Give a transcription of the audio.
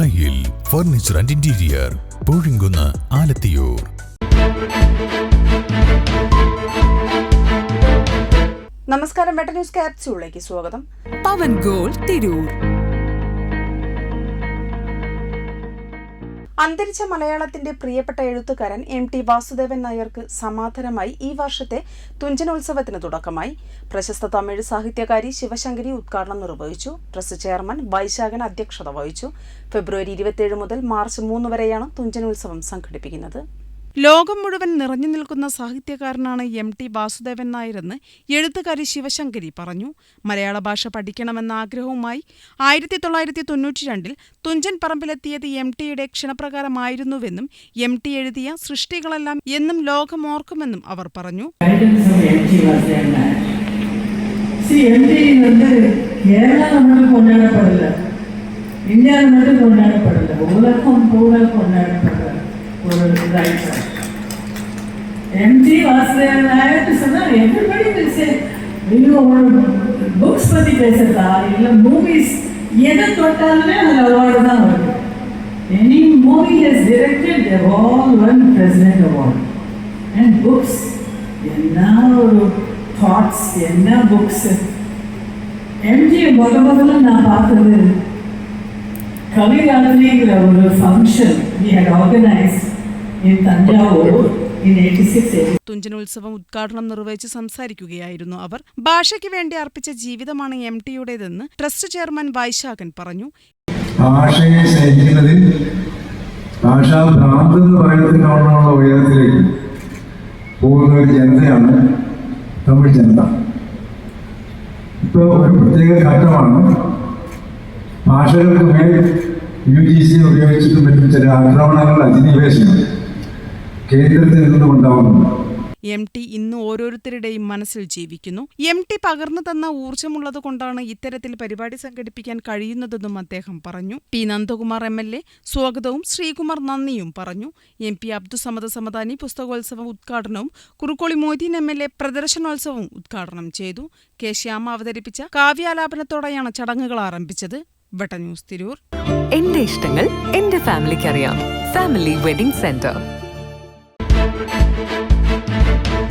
ദായിൽ furniture and interior Poozhikunnu Alathiyur. നമസ്കാരം മെട്ട news ക്യാപ്സ്യൂളിലേക്ക് സ്വാഗതം. പവൻ ഗോൾ തിരൂർ. അന്തരിച്ച മലയാളത്തിന്റെ പ്രിയപ്പെട്ട എഴുത്തുകാരൻ എം ടി വാസുദേവൻ നായർക്ക് സമാധാനമായി ഈ വർഷത്തെ തുഞ്ചനോത്സവത്തിന് തുടക്കമായി. പ്രശസ്ത തമിഴ് സാഹിത്യകാരി ശിവശങ്കരി ഉദ്ഘാടനം നിർവഹിച്ചു. ട്രസ്റ്റ് ചെയർമാൻ വൈശാഖൻ അധ്യക്ഷത വഹിച്ചു. ഫെബ്രുവരി ഇരുപത്തിയേഴ് മുതൽ മാർച്ച് മൂന്ന് വരെയാണ് തുഞ്ചനോത്സവം സംഘടിപ്പിക്കുന്നത്. ലോകം മുഴുവൻ നിറഞ്ഞു നിൽക്കുന്ന സാഹിത്യകാരനാണ് എം ടി വാസുദേവൻ നായരെന്ന് എഴുത്തുകാരി ശിവശങ്കരി പറഞ്ഞു. മലയാള ഭാഷ പഠിക്കണമെന്ന ആഗ്രഹവുമായി ആയിരത്തി തൊള്ളായിരത്തി തൊണ്ണൂറ്റി രണ്ടിൽ തുഞ്ചൻ പറമ്പിലെത്തിയത് എം ടിയുടെ ക്ഷണപ്രകാരമായിരുന്നുവെന്നും എം ടി എഴുതിയ സൃഷ്ടികളെല്ലാം എന്നും ലോകമോർക്കുമെന്നും അവർ പറഞ്ഞു. guidance of കൊണ്ടാടപ്പെടില്ല. was there man. ஒரு ரைட்டர் எம்டி வாசுதேவன் நாயர்னு சொன்னா எவ்ரிபடி வில் சே ஐயோ ஒரு புக்ஸ் பற்றி பேசுறதா இல்லை மூவிஸ் எதை தொட்டாலுமே அதில் அவார்டு தான் வருது any movie has directed they've all won president award and books என்ன ஒரு தாட்ஸ் என்ன புக்ஸ் எம்ஜி முத முதல்ல நான் பார்த்தது கவிராத்திரிங்கிற ஒரு ஃபங்க்ஷன் வி ஹட் ஆர்கனைஸ் തുഞ്ചനോത്സവം ഉദ്ഘാടനം നിർവഹിച്ച് സംസാരിക്കുകയായിരുന്നു അവർ. ഭാഷയ്ക്ക് വേണ്ടി അർപ്പിച്ച ജീവിതമാണ് എം ടിയുടേതെന്ന് ട്രസ്റ്റ് ചെയർമാൻ വൈശാഖൻ പറഞ്ഞു. ഭാഷയെ സ്നേഹിക്കുന്നതിൽ ഭാഷാ ഭ്രാന്ത് എന്ന് പറയുന്നതിനോടുള്ള ഉയരത്തിലേക്ക് പോകുന്ന ഒരു ജനതയാണ് തമിഴ് ജനത. ഇപ്പോൾ ഒരു പ്രത്യേക ഘട്ടമാണ്. ഭാഷകൾക്ക് മേൽ യു ജി സി ഉപയോഗിച്ചിട്ടും മറ്റും ചില ആക്രമണങ്ങൾ അധിനിവേശങ്ങൾ. കേന്ദ്രത്തിൽ നിന്നുകൊണ്ടാവുന്നുണ്ട് എം ടി ഇന്ന് ഓരോരുത്തരുടെയും മനസ്സിൽ ജീവിക്കുന്നു. എം ടി പകർന്നു തന്ന ഊർജമുള്ളത് കൊണ്ടാണ് ഇത്തരത്തിൽ പരിപാടി സംഘടിപ്പിക്കാൻ കഴിയുന്നതെന്നും അദ്ദേഹം പറഞ്ഞു. P Nandakumar M L A സ്വാഗതവും ശ്രീകുമാർ നന്ദിയും പറഞ്ഞു. എം പി അബ്ദുസമദ് സമദാനി പുസ്തകോത്സവം ഉദ്ഘാടനവും Kurukkoli Moideen M L A പ്രദർശനോത്സവവും ഉദ്ഘാടനം ചെയ്തു. കെ ശ്യാമ അവതരിപ്പിച്ച കാവ്യാലാപനത്തോടെയാണ് ചടങ്ങുകൾ ആരംഭിച്ചത്. വെട്ട ന്യൂസ് തിരൂർ. എന്റെ ഇഷ്ടങ്ങൾ എന്റെ ഫാമിലിക്ക് അറിയാം family wedding centre. Thank you.